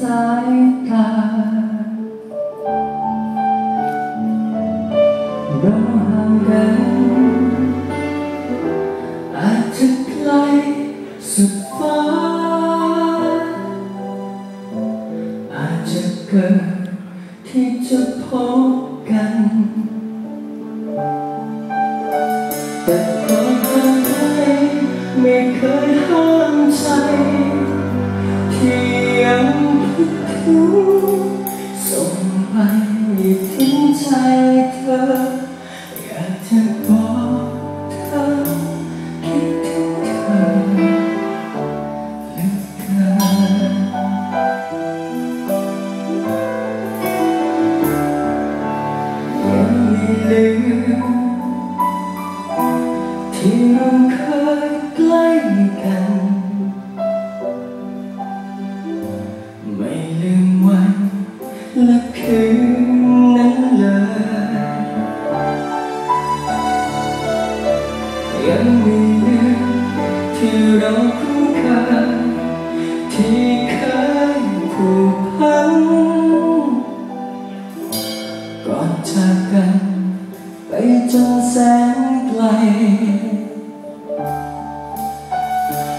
สายตาเราห่างกันอาจจะไกลสุดฟ้า อาจจะเกินที่จะพบกัน ลืมที่เราเคยใกล้กัน ไม่ลืมวันและคืนนั้นเลยยังไม่ลืมที่เราคุ้นเคยที่เคยผูกพันก่อน จากกันไปจนแสนไกล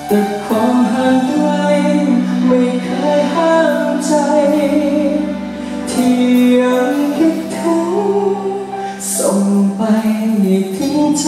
แต่ความห่างไกลไม่เคยห้ามใจ ที่ยังคิดถึงส่งไปถึงใจ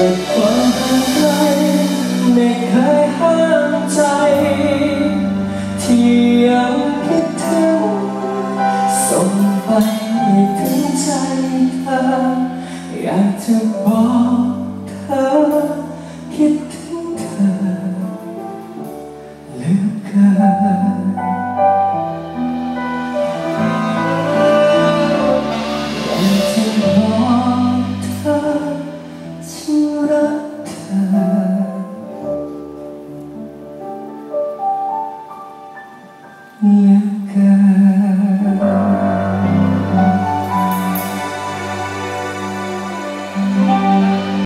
แต่ความห่างไกลไม่เคยห้ามใจ ที่ยังคิดถึงส่งไปถึงใจเธอ อยากจะบอกเธอ คิดถึงเธอเหลือเกิน